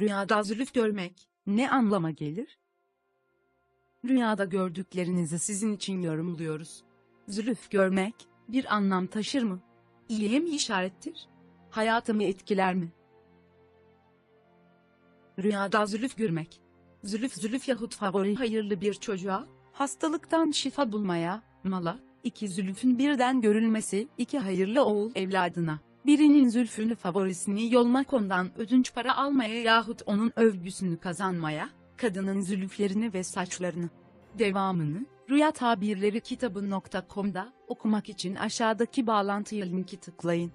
Rüyada zülüf görmek ne anlama gelir? Rüyada gördüklerinizi sizin için yorumluyoruz. Zülüf görmek bir anlam taşır mı? İyiye mi işarettir? Hayatımı etkiler mi? Rüyada zülüf görmek. Zülüf zülüf yahut favori hayırlı bir çocuğa, hastalıktan şifa bulmaya, mala, iki zülüfün birden görülmesi, iki hayırlı oğul evladına, birinin zülfünü favorisini yolmak ondan ödünç para almaya yahut onun övgüsünü kazanmaya, kadının zülüflerini ve saçlarını. Devamını, Rüya Tabirleri kitabı.com'da okumak için aşağıdaki bağlantıya linki tıklayın.